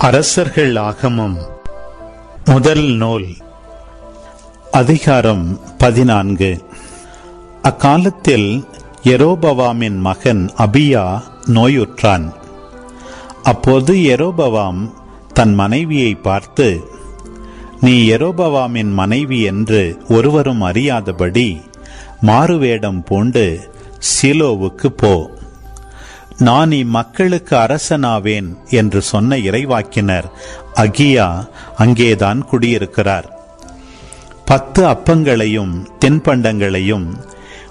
அரசர்கள் ஆகமம். முதல் நூல். அதிகாரம் பதினான்கு. அக்காலத்தில் எரோபவாமின் மகன் அபியா நோயுற்றான். அப்போது எரோபவாம் தன் மனைவியை பார்த்து நீ எரோபவாமின் மனைவி என்று ஒருவரும் அறியாதபடி மாறுவேடம் பூண்டு சிலோவுக்கு போ. நான் இம்மக்களுக்கு அரசனாவேன் என்று சொன்ன இறைவாக்கினர் அகியா அங்கேதான் குடியிருக்கிறார். பத்து அப்பங்களையும் தென்பண்டங்களையும்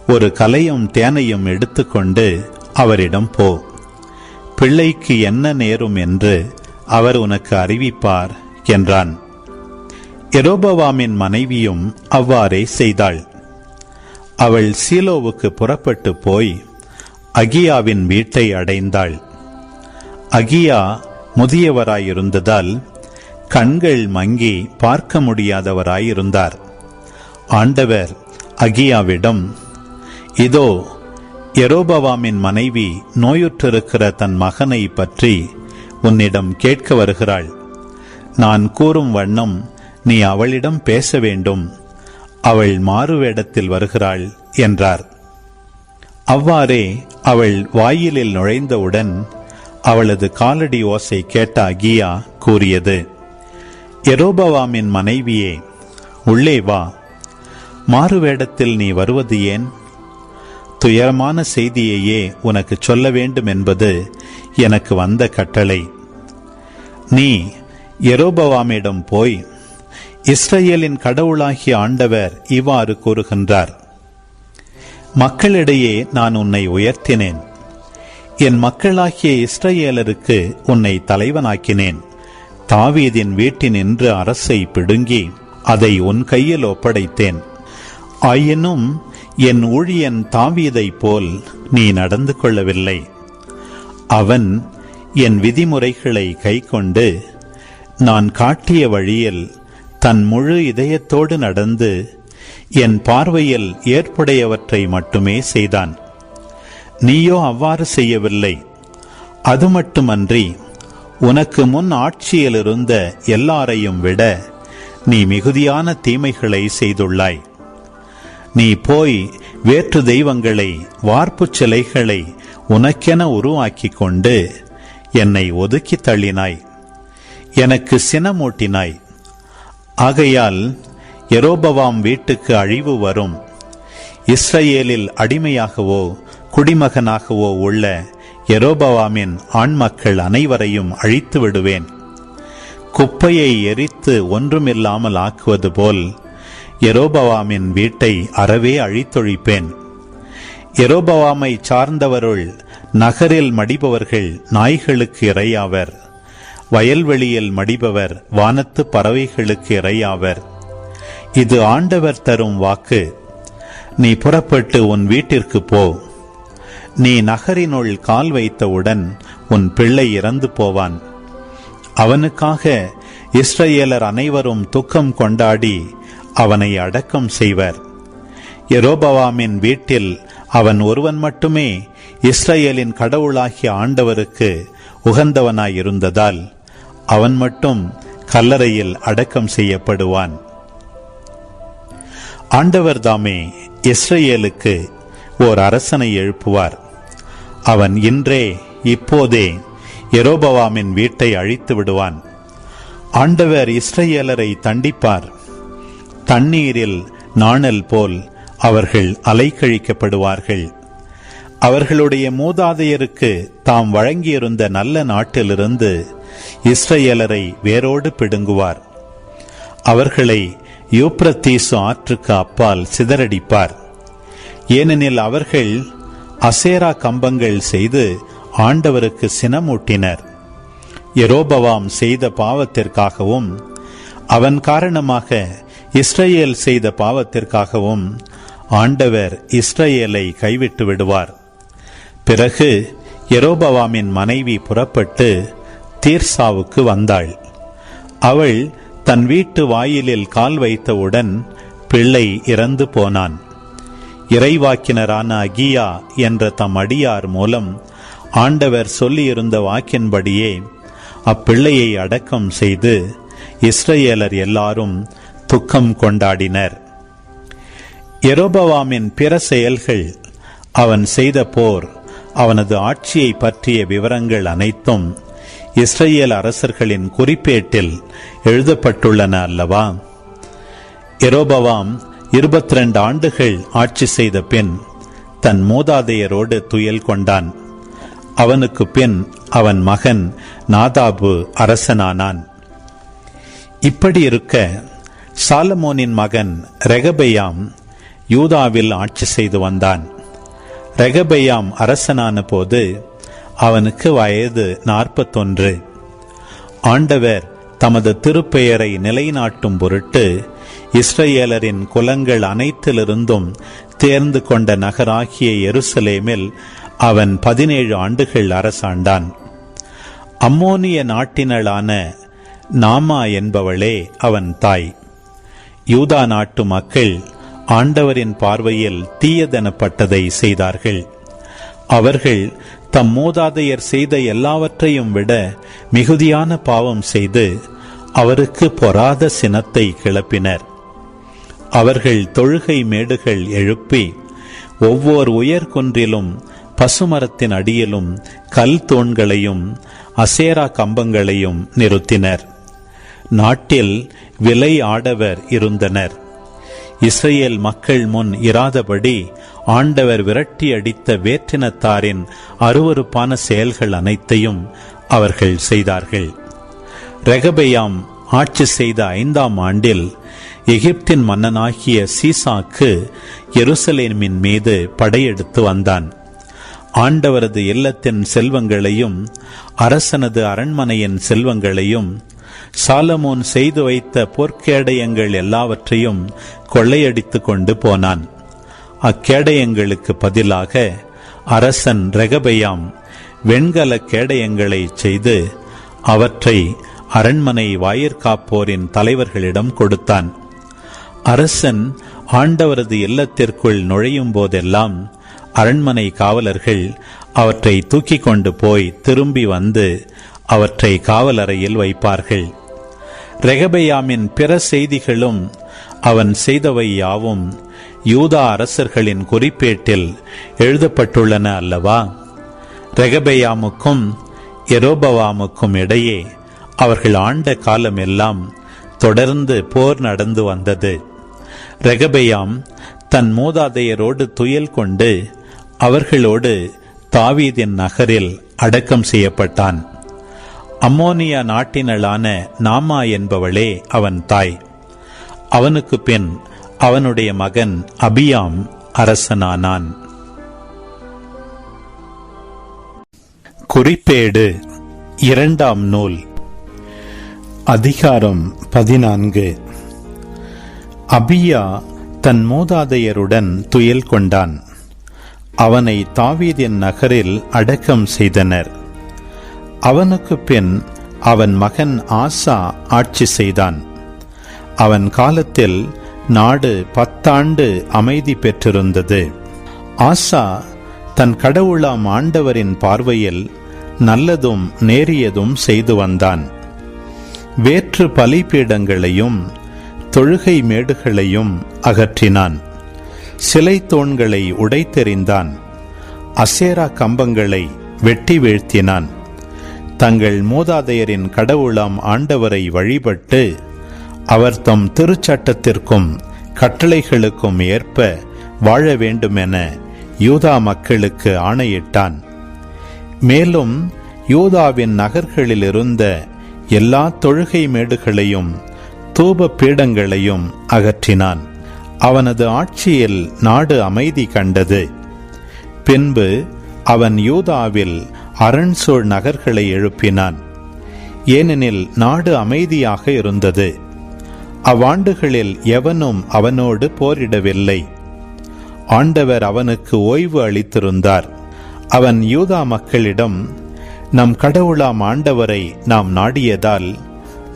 ஒரு கலையும் தேனையும் எடுத்துக்கொண்டு அவரிடம் போ. பிள்ளைக்கு என்ன நேரும் என்று அவர் உனக்கு அறிவிப்பார் என்றான். எரோபவாமின் மனைவியும் அவ்வாறே செய்தாள். அவள் சீலோவுக்கு புறப்பட்டு போய் அகியாவின் வீட்டை அடைந்தாள். அகியா முதியவராயிருந்ததால் கண்கள் மங்கி பார்க்க முடியாதவராயிருந்தார். ஆண்டவர் அகியாவிடம் இதோ எரோபவாமின் மனைவி நோயுற்றிருக்கிற தன் மகனை பற்றி உன்னிடம் கேட்க வருகிறாள். நான் கூறும் வண்ணம் நீ அவளிடம் பேச வேண்டும். அவள் மாறுவேடத்தில் வருகிறாள் என்றார். அவ்வாறே அவள் வாயிலில் நுழைந்தவுடன் அவளது காலடி ஓசை கேட்ட அகியா கூறியது எரோபவாமின் மனைவியே உள்ளே வா. மாறுவேடத்தில் நீ வருவது ஏன்? துயரமான செய்தியையே உனக்கு சொல்ல வேண்டும் என்பது எனக்கு வந்த கட்டளை. நீ எரோபவாமிடம் போய் இஸ்ரேலின் கடவுளாகிய ஆண்டவர் இவ்வாறு கூறுகின்றார். மக்களிடையே நான் உன்னை உயர்த்தினேன். என் மக்களாகிய இஸ்ரேலருக்கு உன்னை தலைவனாக்கினேன். தாவீதின் வீட்டினின்று அரசை பிடுங்கி அதை உன் கையில் ஒப்படைத்தேன். ஆயினும் என் ஊழியன் தாவீதைப் போல் நீ நடந்து கொள்ளவில்லை. அவன் என் விதிமுறைகளை கைக்கொண்டு நான் காட்டிய வழியில் தன் முழு இதயத்தோடு நடந்து என் பார்வையில் ஏற்புடையவற்றை மட்டுமே செய்தான். நீயோ அவ்வாறு செய்யவில்லை. அது மட்டுமன்றி உனக்கு முன் ஆட்சியில் இருந்த எல்லாரையும் விட நீ மிகுதியான தீமைகளை செய்துள்ளாய். நீ போய் வேற்று தெய்வங்களை வார்ப்புச் சிலைகளை உனக்கென உருவாக்கிக் கொண்டு என்னை ஒதுக்கி தள்ளினாய். எனக்கு சினமூட்டினாய். ஆகையால் எரோபவாம் வீட்டுக்கு அழிவு வரும். இஸ்ரேலில் அடிமையாகவோ குடிமகனாகவோ உள்ள எரோபவாமின் ஆண்மக்கள் அனைவரையும் அழித்து விடுவேன். குப்பையை எரித்து ஒன்றுமில்லாமல் ஆக்குவது போல் எரோபவாமின் வீட்டை அறவே அழித்தொழிப்பேன். எரோபவாமை சார்ந்தவருள் நகரில் மடிபவர்கள் நாய்களுக்கு இரையாவர். வயல்வெளியில் மடிபவர் வானத்து பறவைகளுக்கு இரையாவர். இது ஆண்டவர் தரும் வாக்கு. நீ புறப்பட்டு உன் வீட்டிற்கு போ. நீ நகரினுள் கால் வைத்தவுடன் உன் பிள்ளை இறந்து போவான். அவனுக்காக இஸ்ரேலர் அனைவரும் துக்கம் கொண்டாடி அவனை அடக்கம் செய்வர். எரோபவாமின் வீட்டில் அவன் ஒருவன் மட்டுமே இஸ்ரேலின் கடவுளாகிய ஆண்டவருக்கு உகந்தவனாயிருந்ததால் அவன் மட்டும் கல்லறையில் அடக்கம் செய்யப்படுவான். ஆண்டவர் தாமே இஸ்ரேலுக்கு ஓர் அரசனை எழுப்புவார். அவன் இன்றே இப்போதே எரோபவாமின் வீட்டை அழித்து விடுவான். ஆண்டவர் இஸ்ரேலரை தண்டிப்பார். தண்ணீரில் நாணல் போல் அவர்கள் அலைக்கழிக்கப்படுவார்கள். அவர்களுடைய மூதாதையருக்கு தாம் வழங்கியிருந்த நல்ல நாட்டிலிருந்து இஸ்ரேலரை வேரோடு பிடுங்குவார். அவர்களை யூப்ரத்தீசு ஆற்றுக்கு அப்பால் சிதறடிப்பார். ஏனெனில் அவர்கள் அசேரா கம்பங்கள் செய்து ஆண்டவருக்கு சினமூட்டினர். எரோபவாம் செய்த பாவத்திற்காகவும் அவன் காரணமாக இஸ்ரேல் செய்த பாவத்திற்காகவும் ஆண்டவர் இஸ்ரேலை கைவிட்டு விடுவார். பிறகு எரோபவாமின் மனைவி புறப்பட்டு தீர்சாவுக்கு வந்தாள். அவள் தன் வீட்டு வாயிலில் கால் வைத்தவுடன் பிள்ளை இறந்து போனான். இறைவாக்கினரான அகியா என்ற தம் அடியார் மூலம் ஆண்டவர் சொல்லியிருந்த வாக்கின்படியே அப்பிள்ளையை அடக்கம் செய்து இஸ்ரேலர் எல்லாரும் துக்கம் கொண்டாடினர். எரோபவாமின் பிற செயல்கள் அவன் செய்த போர் அவனது ஆட்சியை பற்றிய விவரங்கள் அனைத்தும் இஸ்ரேல் அரசர்களின் குறிப்பேட்டில் எழுதப்பட்டுள்ளன அல்லவா? எரோபவாம் இருபத்தி ரெண்டு ஆண்டுகள் ஆட்சி செய்த பின் தன் மூதாதையரோடு துயல் கொண்டான். அவனுக்கு பின் அவன் மகன் நாதாபு அரசனானான். இப்படி இருக்க சாலமோனின் மகன் ரெகபெயாம் யூதாவில் ஆட்சி செய்து வந்தான். ரெகபெயாம் அரசனான போது அவனுக்கு வயது நாற்பத்தொன்று. ஆண்டவர் தமது திருப்பெயரை நிலைநாட்டும் பொருட்டு இஸ்ரேலரின் குலங்கள் அனைத்திலிருந்தும் தேர்ந்து கொண்ட நகராகிய எருசலேமில் அவன் பதினேழு ஆண்டுகள் அரசாண்டான். அம்மோனிய நாட்டினளான நாமா என்பவளே அவன் தாய். யூதா நாட்டு மக்கள் ஆண்டவரின் பார்வையில் தீயதெனப்பட்டதை செய்தார்கள். அவர்கள் தம் மூதாதையர் செய்த எல்லாவற்றையும் விட மிகுதியான பாவம் செய்து அவருக்கு பொறாத சினத்தை கிளப்பினர். அவர்கள் தொழுகை மேடுகள் எழுப்பி ஒவ்வொரு உயர்குன்றிலும் பசுமரத்தின் அடியிலும் கல் தூண்களையும் அசேரா கம்பங்களையும் நிறுத்தினர். நாட்டில் விலை ஆடவர் இருந்தனர். இஸ்ரேல் மக்கள் முன் இராதபடி ஆண்டவர் விரட்டி அடித்த வேற்றினத்தாரின் அருவறுப்பான செயல்கள் அனைத்தையும் அவர்கள் செய்தார்கள். ரெகபெயாம் ஆட்சி செய்த ஐந்தாம் ஆண்டில் எகிப்தின் மன்னனாகிய சீசாக்கு எருசலேமின் மீது படையெடுத்து வந்தான். ஆண்டவரது இல்லத்தின் செல்வங்களையும் அரசனது அரண்மனையின் செல்வங்களையும் சாலமோன் செய்து வைத்த போர்க்கேடயங்கள் எல்லாவற்றையும் கொள்ளையடித்து கொண்டு போனான். அக்கேடயங்களுக்கு பதிலாக அரசன் ரெகபெயாம் வெண்கல கேடயங்களை செய்து அவற்றை அரண்மனை வாயிற்காப்போரின் தலைவர்களிடம் கொடுத்தான். அரசன் ஆண்டவரது இல்லத்திற்குள் நுழையும் போதெல்லாம் அரண்மனை காவலர்கள் அவற்றை தூக்கிக் கொண்டு போய் திரும்பி வந்து அவற்றை காவலறையில் வைப்பார்கள். ரெகபெயாமின் பிற செய்திகளும் அவன் செய்தவை யாவும் யூதா அரசர்களின் குறிப்பேட்டில் எழுதப்பட்டுள்ளன அல்லவா? ரெகபெயாமுக்கும் எரோபவாமுக்கும் இடையே அவர்கள் ஆண்ட காலமெல்லாம் தொடர்ந்து போர் நடந்து வந்தது. ரெகபெயாம் தன் மூதாதையரோடு துயல் கொண்டு அவர்களோடு தாவீதின் நகரில் அடக்கம் செய்யப்பட்டான். அம்மோனியா நாட்டினளான நாமா என்பவளே அவன் தாய். அவனுக்கு பின் அவனுடைய மகன் அபியாம் அரசனானான். குறிப்பேடு இரண்டாம் நூல். அதிகாரம் பதினான்கு. அபியா தன் மூதாதையருடன் துயல் கொண்டான். அவனை தாவீதின் நகரில் அடக்கம் செய்தனர். அவனுக்கு பின் அவன் மகன் ஆசா ஆட்சி செய்தான். அவன் காலத்தில் நாடு பத்தாண்டு அமைதி பெற்றிருந்தது. ஆசா தன் கடவுளாம் ஆண்டவரின் பார்வையில் நல்லதும் நேரியதும் செய்து வந்தான். வேற்று பலிபீடங்களையும் தொழுகை மேடுகளையும் அகற்றினான். சிலை தோண்களை உடைத்தெறிந்தான். அசேரா கம்பங்களை வெட்டி வீழ்த்தினான். தங்கள் மூதாதையரின் கடவுளாம் ஆண்டவரை வழிபட்டு அவர் தம் திருச்சட்டத்திற்கும் கட்டளைகளுக்கும் ஏற்ப வாழ வேண்டுமென யூதா மக்களுக்கு ஆணையிட்டான். மேலும் யூதாவின் நகர்களில் இருந்த எல்லா தொழுகை மேடுகளையும் தூப பீடங்களையும் அகற்றினான். அவனது ஆட்சியில் நாடு அமைதி கண்டது. பின்பு அவன் யூதாவில் அரண்சோழ் நகர்களை எழுப்பினான். ஏனெனில் நாடு அமைதியாக இருந்தது. அவ்வாண்டுகளில் எவனும் அவனோடு போரிடவில்லை. ஆண்டவர் அவனுக்கு ஓய்வு அளித்திருந்தார். அவன் யூதா மக்களிடம் நம் கடவுளாம் ஆண்டவரை நாம் நாடியதால்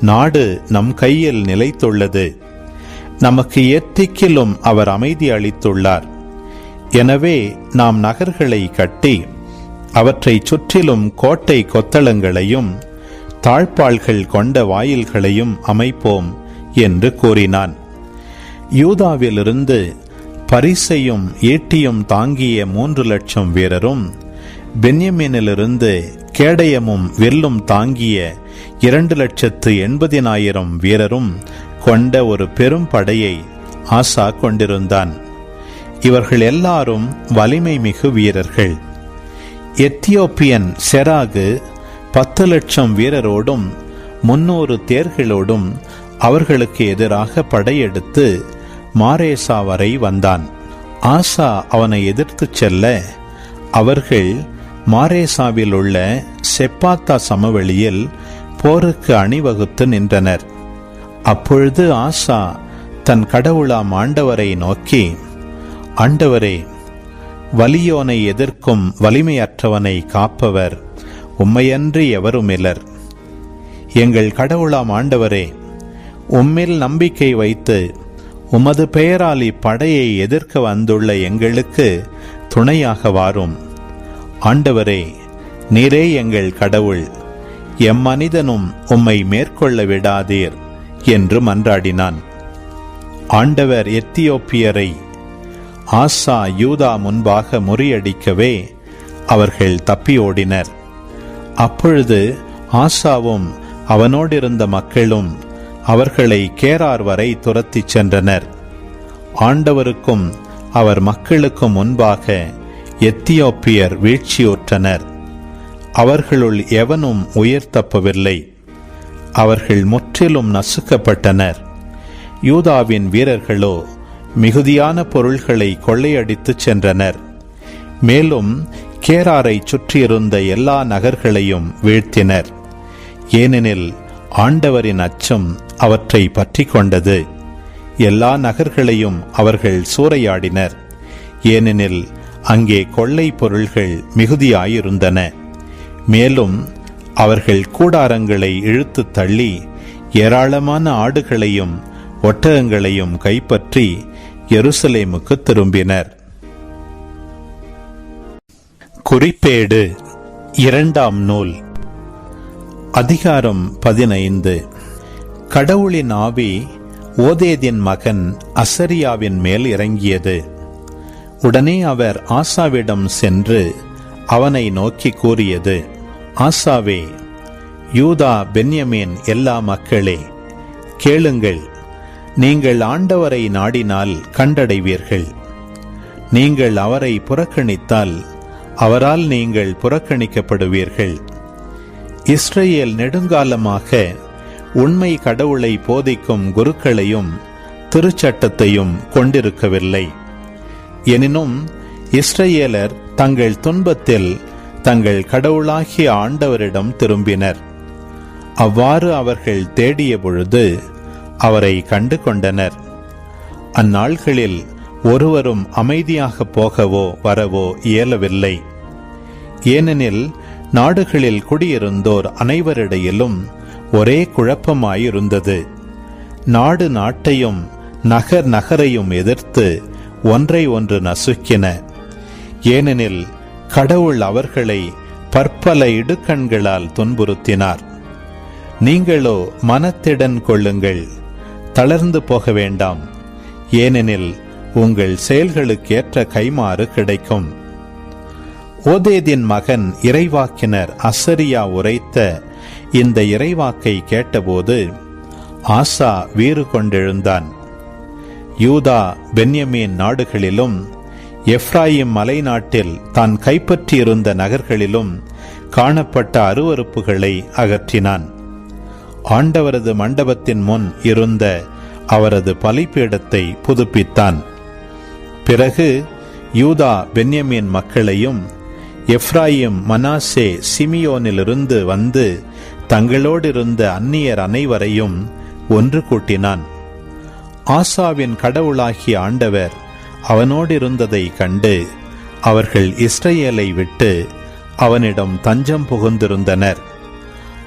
நாடு நம் கையில் நிலைத்துள்ளது. நமக்கு எத்திக்கிலும் அவர் அமைதி அளித்துள்ளார். எனவே நாம் நகர்களை கட்டி அவற்றை சுற்றிலும் கோட்டை கொத்தளங்களையும் தாழ்பாள்கள் கொண்ட வாயில்களையும் அமைப்போம் என்று கூறினான். யூதாவிலிருந்து பரிசையும் ஈட்டியும் தாங்கிய மூன்று லட்சம் வீரரும் பென்யமீனிலிருந்து கேடயமும் வெல்லும் தாங்கிய இரண்டு லட்சத்து எண்பதினாயிரம் வீரரும் கொண்ட ஒரு பெரும் படையை ஆசா கொண்டிருந்தான். இவர்கள் எல்லாரும் வலிமை மிகு வீரர்கள். எத்தியோப்பியன் செராகு பத்து லட்சம் வீரரோடும் முன்னூறு தேர்களோடும் அவர்களுக்கு எதிராக படையெடுத்து மாரேசா வரை வந்தான். ஆசா அவனை எதிர்த்துச் செல்ல அவர்கள் மாரேசாவில் உள்ள செப்பாத்தா சமவெளியில் போருக்கு அணிவகுத்து நின்றனர். அப்பொழுது ஆசா தன் கடவுளாம் ஆண்டவரை நோக்கி ஆண்டவரே வலியோனை எதிர்க்கும் வலிமையற்றவனை காப்பவர். உம்மையன்றி எவருமிலர் எங்கள் கடவுளாம் ஆண்டவரே உம்மில் நம்பிக்கை வைத்து உமது பெயரால் இப்படையை எதிர்க்க வந்துள்ள எங்களுக்கு துணையாக வாரும். ஆண்டவரே நீரே எங்கள் கடவுள். எம்மனிதனும் உம்மை மேற்கொள்ள விடாதீர் என்று மன்றாடினான். ஆண்டவர் எத்தியோப்பியரை ஆசா யூதா முன்பாக முறியடிக்கவே அவர்கள் தப்பியோடினர். அப்பொழுது ஆசாவும் அவனோடிருந்த மக்களும் அவர்களை கேரார் வரை துரத்திச் சென்றனர். ஆண்டவருக்கும் அவர் மக்களுக்கும் முன்பாக எத்தியோப்பியர் வீழ்ச்சியுற்றனர். அவர்களுள் எவனும் உயிர் தப்பவில்லை. அவர்கள் முற்றிலும் நசுக்கப்பட்டனர். யூதாவின் வீரர்களோ மிகுதியான பொருள்களை கொள்ளையடித்துச் சென்றனர். மேலும் கேராரை சுற்றியிருந்த எல்லா நகர்களையும் வீழ்த்தினர். ஏனெனில் ஆண்டவரின் அச்சம் அவற்றை பற்றி கொண்டது. எல்லா நகர்களையும் அவர்கள் சூறையாடினர். ஏனெனில் அங்கே கொள்ளை பொருள்கள் மிகுதியாயிருந்தன. மேலும் அவர்கள் கூடாரங்களை இழுத்து தள்ளி ஏராளமான ஆடுகளையும் ஒட்டகங்களையும் கைப்பற்றி எருசலேமுக்கு திரும்பினர். குறிப்பேடு இரண்டாம் நூல். அதிகாரம் பதினைந்து. கடவுளின் ஆவி ஓதேதின் மகன் அசரியாவின் மேல் இறங்கியது. உடனே அவர் ஆசாவிடம் சென்று அவனை நோக்கி கூறியது ஆசாவே யூதா பென்யமீன் எல்லா மக்களே கேளுங்கள். நீங்கள் ஆண்டவரை நாடினால் கண்டடைவீர்கள். நீங்கள் அவரை புறக்கணித்தால் அவரால் நீங்கள் புறக்கணிக்கப்படுவீர்கள். இஸ்ரேல் நெடுங்காலமாக உண்மை கடவுளை போதிக்கும் குருக்களையும் திருச்சட்டத்தையும் கொண்டிருக்கவில்லை. எனினும் இஸ்ரேலர் தங்கள் துன்பத்தில் தங்கள் கடவுளாகிய ஆண்டவரிடம் திரும்பினர். அவ்வாறு அவர்கள் தேடிய பொழுது அவரை கண்டு கொண்டனர். அந்நாள்களில் ஒருவரும் அமைதியாக போகவோ வரவோ இயலவில்லை. ஏனெனில் நாடுகளில் குடியிருந்தோர் அனைவரிடையிலும் ஒரே குழப்பமாயிருந்தது. நாடு நாட்டையும் நகர் நகரையும் எதிர்த்து ஒன்றை ஒன்று நசுக்கின. ஏனெனில் கடவுள் அவர்களை பற்பல இடுக்கண்களால் துன்புறுத்தினார். நீங்களோ மனத்திடன் கொள்ளுங்கள். தளர்ந்து போக வேண்டாம். ஏனெனில் உங்கள் செயல்களுக்கேற்ற கைமாறு கிடைக்கும். ஓதேதின் மகன் இறைவாக்கினர் அசரியா உரைத்த இந்த இறைவாக்கை கேட்டபோது ஆசா வீறு கொண்டெழுந்தான். யூதா பென்யமீன் நாடுகளிலும் எஃப்ராயிம் மலை நாட்டில் தான் கைப்பற்றியிருந்த நகர்களிலும் காணப்பட்ட அருவறுப்புகளை அகற்றினான். ஆண்டவரது மண்டபத்தின் முன் இருந்த அவரது பலிப்பீடத்தை புதுப்பித்தான். பிறகு யூதா பென்யமின் மக்களையும் எஃப்ராயிம் மனாசே சிமியோனிலிருந்து வந்து தங்களோடு இருந்த அந்நியர் அனைவரையும் ஒன்று கூட்டினான். ஆசாவின் கடவுளாகிய ஆண்டவர் அவனோடு இருந்ததை கண்டு அவர்கள் இஸ்ரேலை விட்டு அவனிடம் தஞ்சம் புகுந்திருந்தனர்.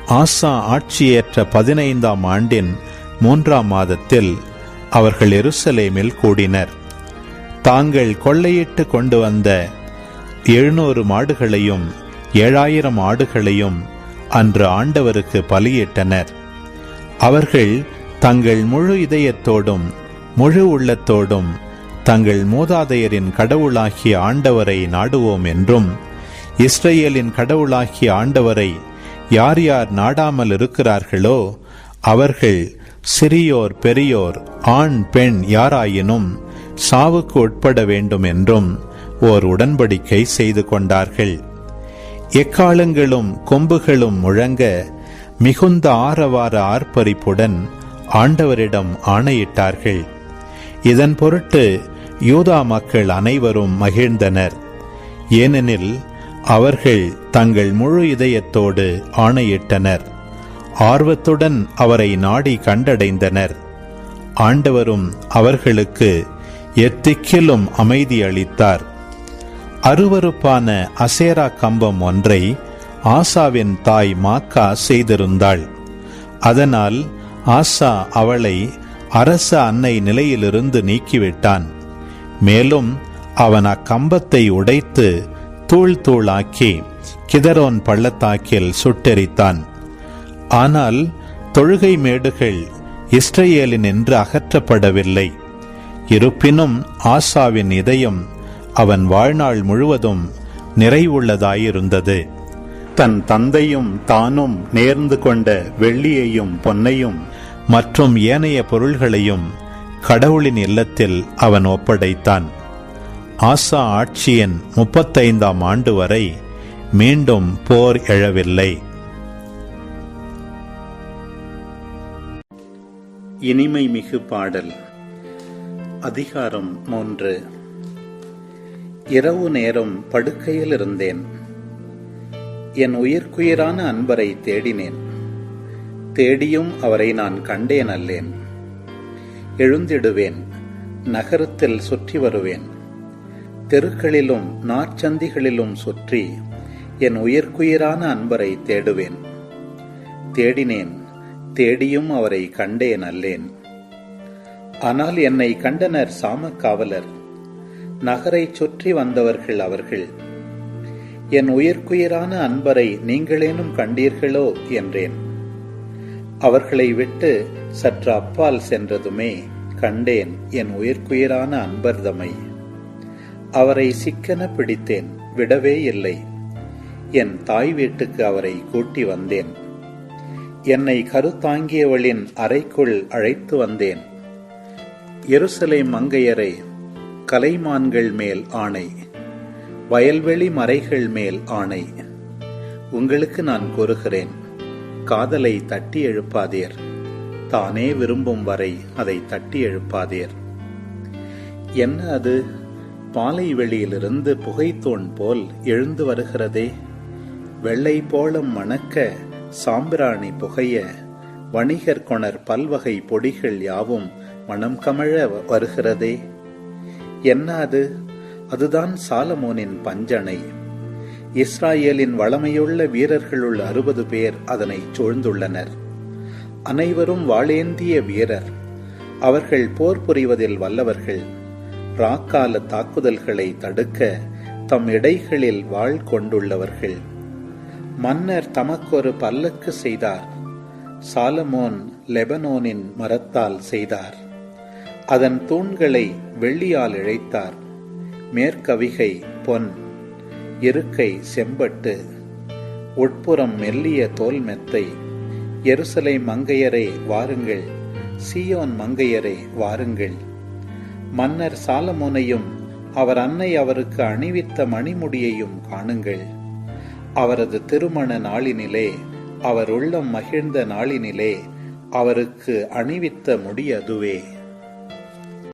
ஆசா ஆட்சியேற்ற பதினைந்தாம் ஆண்டின் மூன்றாம் மாதத்தில் அவர்கள் எருசலேமில் கூடினர். தாங்கள் கொள்ளையிட்டு கொண்டு வந்த எழுநூறு மாடுகளையும் ஏழாயிரம் ஆடுகளையும் அன்று ஆண்டவருக்கு பலியிட்டனர். அவர்கள் தங்கள் முழு இதயத்தோடும் முழு உள்ளத்தோடும் தங்கள் மூதாதையரின் கடவுளாகிய ஆண்டவரை நாடுவோம் என்றும் இஸ்ரேலின் கடவுளாகிய ஆண்டவரை யார் யார் நாடாமல் இருக்கிறார்களோ அவர்கள் சிறியோர் பெரியோர் ஆண் பெண் யாராயினும் சாவுக்கு உட்பட வேண்டும் என்றும் ஓர் உடன்படிக்கை செய்து கொண்டார்கள். எக்காலங்களும் கொம்புகளும் முழங்க மிகுந்த ஆரவார ஆர்ப்பரிப்புடன் ஆண்டவரிடம் ஆணையிட்டார்கள். இதன் பொருட்டு யூதா மக்கள் அனைவரும் மகிழ்ந்தனர். ஏனெனில் அவர்கள் தங்கள் முழு இதயத்தோடு ஆணையிட்டனர். ஆர்வத்துடன் அவரை நாடி கண்டடைந்தனர். ஆண்டவரும் அவர்களுக்கு எத்திக்கிலும் அமைதி அளித்தார். அருவருப்பான அசேரா கம்பம் ஒன்றை ஆசாவின் தாய் மாக்கா செய்திருந்தாள். அதனால் ஆசா அவளை அரச அன்னை நிலையிலிருந்து நீக்கிவிட்டான். மேலும் அவன் அக்கம்பத்தை உடைத்து தூள் தூளாக்கி கிதரோன் பள்ளத்தாக்கில் சுட்டெரித்தான். ஆனால் தொழுகை மேடுகள் இஸ்ரேலின் என்று அகற்றப்படவில்லை. இருப்பினும் ஆசாவின் இதயம் அவன் வாழ்நாள் முழுவதும் நிறைவுள்ளதாயிருந்தது. தன் தந்தையும் தானும் நேர்ந்து கொண்ட வெள்ளியையும் பொன்னையும் மற்றும் ஏனைய பொருள்களையும் கடவுளின் இல்லத்தில் அவன் ஒப்படைத்தான். ஆசா ஆட்சியின் முப்பத்தைந்தாம் ஆண்டு வரை மீண்டும் போர் எழவில்லை. இனிமை மிகு பாடல். அதிகாரம் மூன்று. இரவு நேரம் படுக்கையில் இருந்தேன். என் உயிர்க்குயிரான அன்பரை தேடினேன். தேடியும் அவரை நான் கண்டேன் அல்லேன். எழுந்திடுவேன். நகரத்தில் சுற்றி வருவேன். தெருக்களிலும் நாற்சந்திகளிலும் சுற்றி என் உயிர்க்குயிரான அன்பரை தேடுவேன். தேடினேன் தேடியும் அவரை கண்டேன் அல்லேன். ஆனால் என்னை கண்டனர் சாமக்காவலர். நகரை சுற்றி வந்தவர்கள் அவர்கள். என் உயிர்க்குயிரான அன்பரை நீங்களேனும் கண்டீர்களோ என்றேன். அவர்களை விட்டு சற்று அப்பால் சென்றதுமே கண்டேன் என் உயிர்க்குயிரான அன்பர்தமை. அவரை சிக்கன பிடித்தேன் விடவே இல்லை. என் தாய் வீட்டுக்கு அவரை கூட்டி வந்தேன். என்னை கருத்தாங்கியவளின் அறைக்குள் அழைத்து வந்தேன். எருசலை மங்கையரை கலைமான்கள் மேல் ஆணை வயல்வெளி மறைகள் மேல் ஆணை. உங்களுக்கு நான் கூறுகிறேன் காதலை தட்டி எழுப்பாதீர். தானே விரும்பும் வரை அதை தட்டி எழுப்பாதீர். என்ன அது? பாலை வெளியிலிருந்து புகைத்தோன் போல் எழுந்து வருகிறதே. வெள்ளை போலம் மணக்க சாம்பிராணி புகைய வணிகர் கொணர் பல்வகை பொடிகள் யாவும் மனம் கமழ வருகிறதே. என்ன அது அதுதான் சாலமோனின் பஞ்சனை. இஸ்ராயேலின் வளமையுள்ள வீரர்களுள் அறுபது பேர் அதனை சூழ்ந்துள்ளனர். அனைவரும் வாளேந்திய வீரர். அவர்கள் போர் புரிவதில் வல்லவர்கள். ராக்கால தாக்குதல்களை தடுக்க தம் இடைகளில் வாழ் கொண்டுள்ளவர்கள். மன்னர் தமக்கொரு பல்லக்கு செய்தார். சாலமோன் லெபனோனின் மரத்தால் செய்தார். அதன் தூண்களை வெள்ளியால் இழைத்தார். மேற்கவிகை பொன் இருக்கை செம்பட்டு உட்புறம் மெல்லிய தோல் மெத்தை. எருசலை மங்கையரே வாருங்கள் சியோன் மங்கையரே வாருங்கள். மன்னர் சாலமோனையும் அவர் அன்னை அவருக்கு அணிவித்த மணிமுடியையும் காணுங்கள். அவரது திருமண நாளினிலே அவர் உள்ளம் மகிழ்ந்த நாளினிலே அவருக்கு அணிவித்த முடி அதுவே.